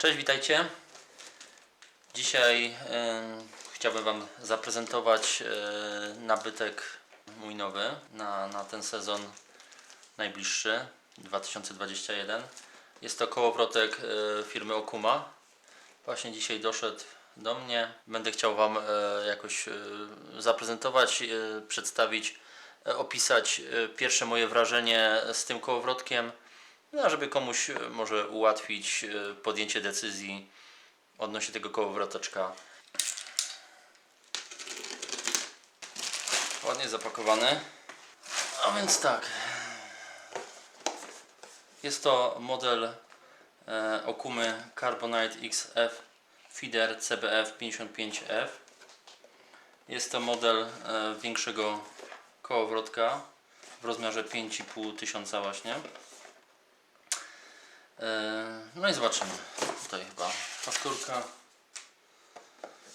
Cześć, witajcie. Dzisiaj em, chciałbym Wam zaprezentować e, nabytek mój nowy na, na ten sezon najbliższy 2021. Jest to kołowrotek e, firmy Okuma. Właśnie dzisiaj doszedł do mnie. Będę chciał Wam e, jakoś e, zaprezentować, e, przedstawić, e, opisać e, pierwsze moje wrażenie z tym kołowrotkiem. No, żeby komuś e, może ułatwić e, podjęcie decyzji odnośnie tego kołowroteczka. Ładnie zapakowany. A więc tak. Jest to model e, Okumy Carbonite XF Feeder CBF 55F. Jest to model e, większego kołowrotka w rozmiarze 5,5 tysiąca właśnie. E, No i zobaczymy. Tutaj chyba fakturka.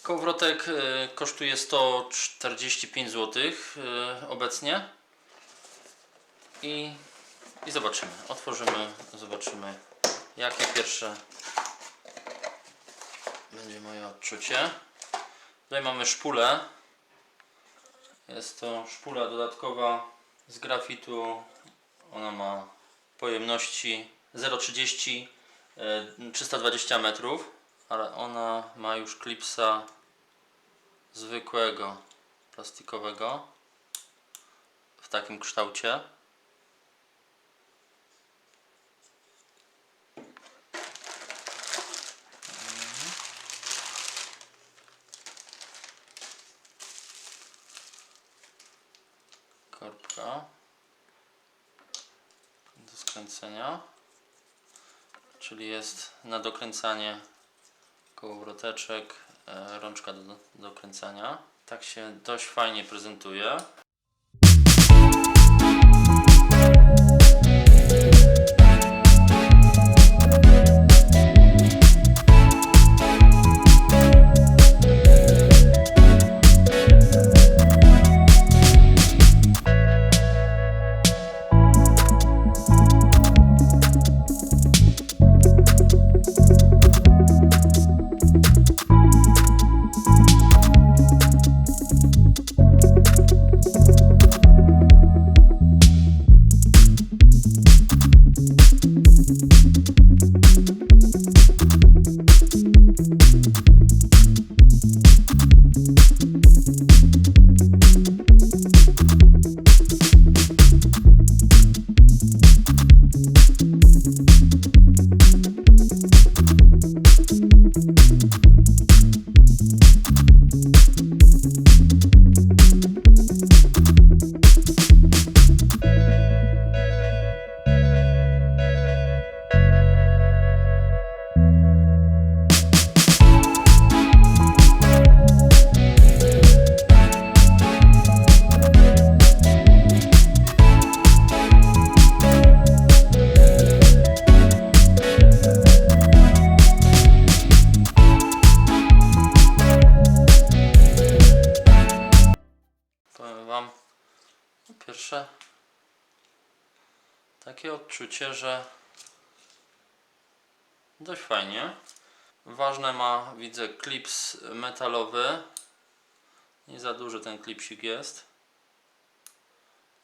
Kołowrotek e, kosztuje 145 zł e, obecnie. I, I zobaczymy. Otworzymy, zobaczymy jakie pierwsze będzie moje odczucie. Tutaj mamy szpulę. Jest to szpula dodatkowa z grafitu. Ona ma pojemności 0,30 e, 320 metrów, ale ona ma już klipsa zwykłego plastikowego w takim kształcie. Korbka do skręcenia czyli jest na dokręcanie kołowroteczek, e, rączka do dokręcania. Tak się dość fajnie prezentuje. Takie odczucie, że dość fajnie. Ważne ma, widzę, klips metalowy. Nie za duży ten klipsik jest,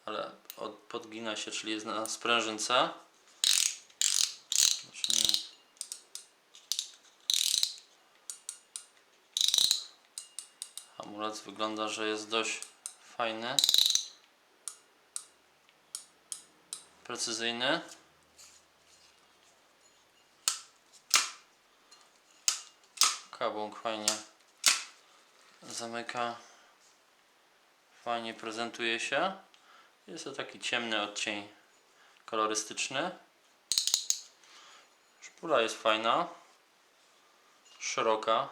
ale od, podgina się, czyli jest na sprężynce. Hamulec wygląda, że jest dość fajny. Precyzyjny. Kabłąk fajnie zamyka. Fajnie prezentuje się. Jest to taki ciemny odcień kolorystyczny. Szpula jest fajna. Szeroka.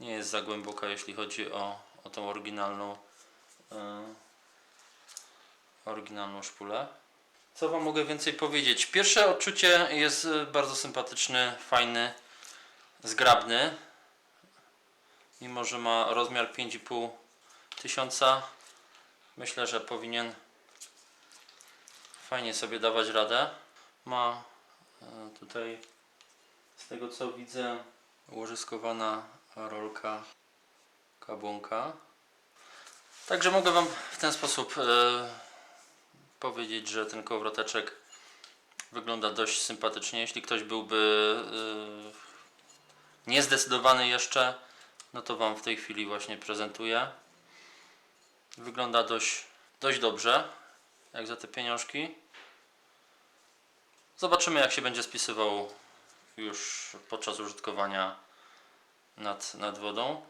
Nie jest za głęboka, jeśli chodzi o, o tą oryginalną e, oryginalną szpulę. Co Wam mogę więcej powiedzieć? Pierwsze odczucie jest e, bardzo sympatyczny, fajny, zgrabny. Mimo, że ma rozmiar 5,5 tysiąca, myślę, że powinien fajnie sobie dawać radę. Ma e, tutaj Z tego co widzę, łożyskowana rolka kabłonka. Także mogę Wam w ten sposób e, powiedzieć, że ten kołowroteczek wygląda dość sympatycznie. Jeśli ktoś byłby e, niezdecydowany jeszcze, no to Wam w tej chwili właśnie prezentuję. Wygląda dość, dość dobrze, jak za te pieniążki. Zobaczymy, jak się będzie spisywał już podczas użytkowania nad, nad wodą.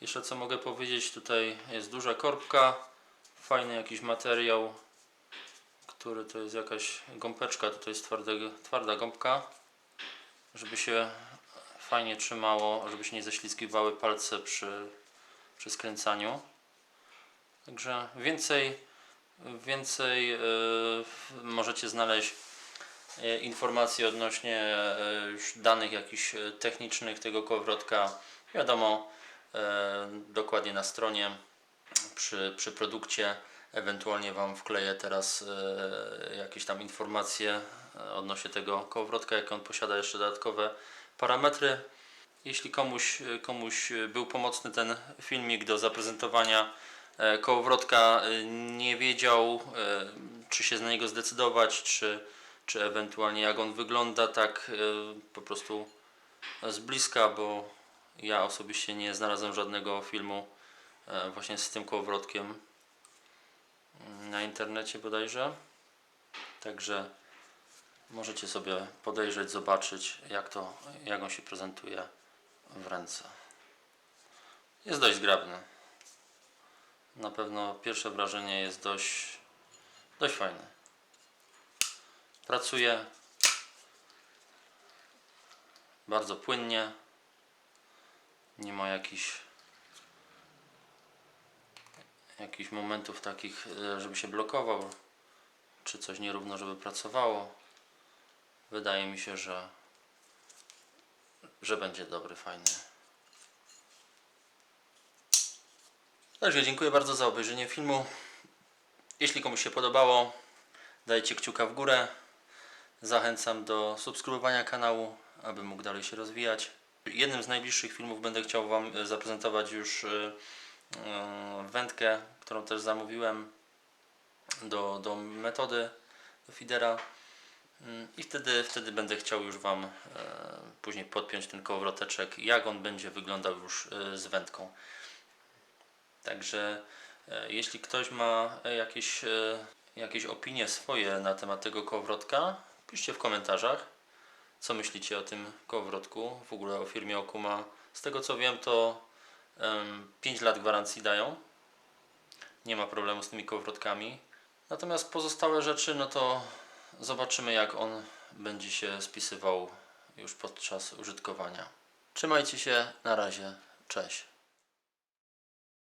Jeszcze co mogę powiedzieć, tutaj jest duża korbka, fajny jakiś materiał, który to jest jakaś gąbeczka, tutaj jest twarde, twarda gąbka, żeby się fajnie trzymało, żeby się nie ześlizgiwały palce przy, przy skręcaniu. Także więcej, więcej yy, możecie znaleźć e, informacje odnośnie e, już danych jakichś e, technicznych tego kołowrotka. Wiadomo, e, dokładnie na stronie przy, przy produkcie. Ewentualnie Wam wkleję teraz e, jakieś tam informacje e, odnośnie tego kołowrotka, jak on posiada jeszcze dodatkowe parametry. Jeśli komuś, komuś był pomocny ten filmik do zaprezentowania e, kołowrotka, e, nie wiedział e, czy się na niego zdecydować, czy, czy ewentualnie jak on wygląda tak e, po prostu z bliska, bo ja osobiście nie znalazłem żadnego filmu e, właśnie z tym kołowrotkiem na internecie bodajże. Także możecie sobie podejrzeć, zobaczyć jak to, jak on się prezentuje w ręce. Jest dość zgrabny. Na pewno pierwsze wrażenie jest dość, dość fajne. Pracuje bardzo płynnie. Nie ma jakichś jakichś momentów takich, e, żeby się blokował, czy coś nierówno, żeby pracowało. Wydaje mi się, że że będzie dobry, fajny. Także dziękuję bardzo za obejrzenie filmu. Jeśli komuś się podobało, dajcie kciuka w górę. Zachęcam do subskrybowania kanału, aby mógł dalej się rozwijać. Jednym z najbliższych filmów będę chciał Wam e, zaprezentować już e, wędkę, którą też zamówiłem do, do metody, do feedera. Mm, I wtedy, wtedy będę chciał już Wam e, później podpiąć ten kołowroteczek, jak on będzie wyglądał już e, z wędką. Także e, jeśli ktoś ma e, jakieś, e, jakieś opinie swoje na temat tego kołowrotka, piszcie w komentarzach, co myślicie o tym kołowrotku, w ogóle o firmie Okuma. Z tego co wiem, to 5 lat gwarancji dają. Nie ma problemu z tymi kołowrotkami. Natomiast pozostałe rzeczy, no to zobaczymy jak on będzie się spisywał już podczas użytkowania. Trzymajcie się, na razie, cześć.